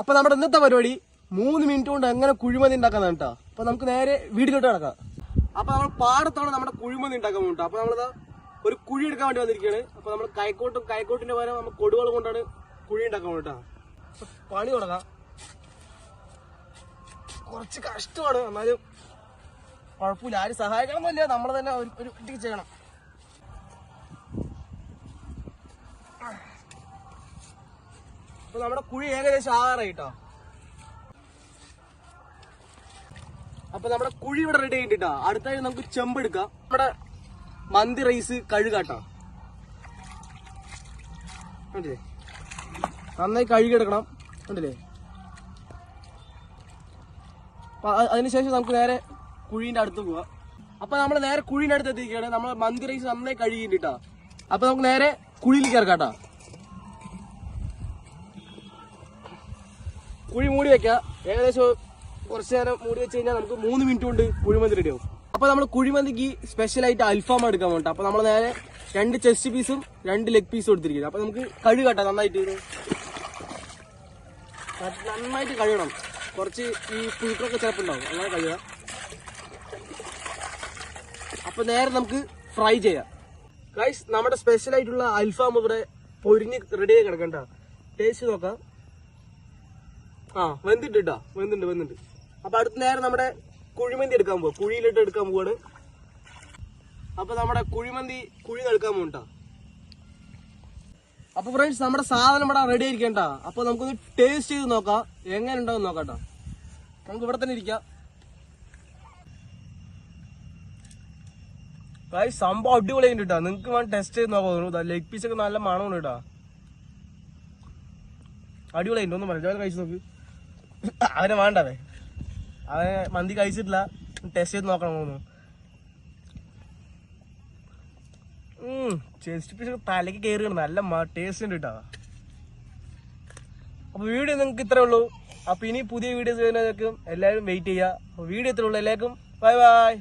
അപ്പൊ നമ്മുടെ ഇന്നത്തെ പരിപാടി മൂന്ന് മിനിറ്റ് കൊണ്ട് എങ്ങനെ കുഴിമതി ഉണ്ടാക്കാന്നാണ് കേട്ടോ. അപ്പൊ നമുക്ക് നേരെ വീട്ടിലോട്ട് കിടക്കാം. അപ്പൊ നമ്മൾ പാടത്താണ് നമ്മുടെ കുഴിമതി ഉണ്ടാക്കാൻ പോകുന്നത് അപ്പൊ നമ്മളിത് ഒരു കുഴി എടുക്കാൻ വേണ്ടി വന്നിരിക്കുകയാണ്. അപ്പൊ നമ്മൾ കൈക്കോട്ടും കൈക്കോട്ടിന്റെ പകരം നമ്മൾ കൊടുവളം കൊണ്ടാണ് കുഴി ഉണ്ടാക്കാൻ കേട്ടോ. പണി തുടങ്ങാം. കുറച്ച് കഷ്ടമാണ്. എന്നാലും കുഴപ്പമില്ല. ആരും സഹായിക്കണമെന്നില്ല നമ്മൾ തന്നെ ഒരു ചെയ്യണം. അപ്പൊ നമ്മുടെ കുഴി ഏകദേശം ആറായി കേട്ടോ അപ്പൊ നമ്മുടെ കുഴി ഇവിടെ റെഡി ആയിട്ടോ അടുത്തായി നമുക്ക് ചെമ്പ് എടുക്കാം. നമ്മുടെ മന്തി റൈസ് കഴുകാട്ടോ. കണ്ടില്ലേ? നന്നായി കഴുകിയെടുക്കണം. കണ്ടില്ലേ? അതിനുശേഷം നമുക്ക് നേരെ കുഴീന്റെ അടുത്ത് പോവാം. അപ്പൊ നമ്മൾ നേരെ കുഴീന്റെ അടുത്ത് എത്തിക്കുകയാണ് നമ്മൾ മന്തി റൈസ് നന്നായി കഴുകിയിട്ടാ അപ്പൊ നമുക്ക് നേരെ കുഴിയിലേക്ക് ഇറക്കാട്ടോ കുഴി മൂടി വെക്കാം ഏകദേശം കുറച്ച് നേരം മൂടി വെച്ച് കഴിഞ്ഞാൽ നമുക്ക് മൂന്ന് മിനിറ്റ് കൊണ്ട് കുഴിമന്തി റെഡി ആവും. അപ്പൊ നമ്മൾ കുഴിമന്തിക്ക് സ്പെഷ്യൽ ആയിട്ട് അൽഫാം എടുക്കാൻ വേണ്ട അപ്പൊ നമ്മൾ നേരെ രണ്ട് ചെസ്റ്റ് പീസും രണ്ട് ലെഗ് പീസും എടുത്തിരിക്കുന്നത് അപ്പൊ നമുക്ക് കഴുകട്ടെ നന്നായിട്ട്. നന്നായിട്ട് കഴുകണം. കുറച്ച് ഈ പുഴുക്കളൊക്കെ ചിലപ്പോൾ ഉണ്ടാവും. അങ്ങനെ കഴുകാം. അപ്പൊ നേരെ നമുക്ക് ഫ്രൈ ചെയ്യാം. ഗൈസ് നമ്മുടെ സ്പെഷ്യൽ ആയിട്ടുള്ള അൽഫാം ഇവിടെ പൊരിഞ്ഞ് റെഡി ആയി കിടക്കണ്ട. ടേസ്റ്റ് നോക്കാം. ആ വെന്തിട്ട് ഇട്ടാ വെന്തുണ്ട് വെന്തുണ്ട്. അപ്പൊ അടുത്ത നേരം നമ്മുടെ കുഴിമന്തി എടുക്കാൻ പോവാ. കുഴിയിലിട്ട് എടുക്കാൻ പോവാണ്. അപ്പൊ നമ്മുടെ കുഴിമന്തി കുഴി എടുക്കാൻ പോകണ്ട അപ്പൊ ഫ്രണ്ട്സ് നമ്മുടെ സാധനം ഇവിടെ റെഡി ആയിരിക്കണ്ട. അപ്പൊ നമുക്കൊന്ന് ടേസ്റ്റ് ചെയ്ത് നോക്കാം. എങ്ങനെ ഉണ്ടാവും നോക്കാട്ടോ. നമുക്ക് ഇവിടെ തന്നെ ഇരിക്കാം. ഗായ്സ്, സംഭവം അടിപൊളിയായിട്ട് കിട്ടാ നിങ്ങൾക്ക് വേണം ടെസ്റ്റ് ചെയ്ത് നോക്കാം ലെഗ് പീസ് ഒക്കെ നല്ല മണമാണ് കേട്ടാ അടിപൊളിയായിട്ട് ഒന്നും പറയാം കഴിച്ചു നോക്ക്. അവനെ വേണ്ടവേ. അവനെ മന്തി കഴിച്ചിട്ടില്ല. ടെസ്റ്റ് ചെയ്ത് നോക്കണം തോന്നുന്നു ചെസ്റ്റ് പീസ് തലക്ക് കയറി നല്ല ടേസ്റ്റ് ഉണ്ട് കേട്ടോ അപ്പൊ വീഡിയോ നിങ്ങൾക്ക് ഇത്രേ ഉള്ളൂ. അപ്പൊ ഇനി പുതിയ വീഡിയോസ് വരുന്നതൊക്കെ എല്ലാവരും വെയിറ്റ് ചെയ്യുക. വീഡിയോ ഇത്രേ ഉള്ളൂ. എല്ലാവർക്കും ബൈ ബൈ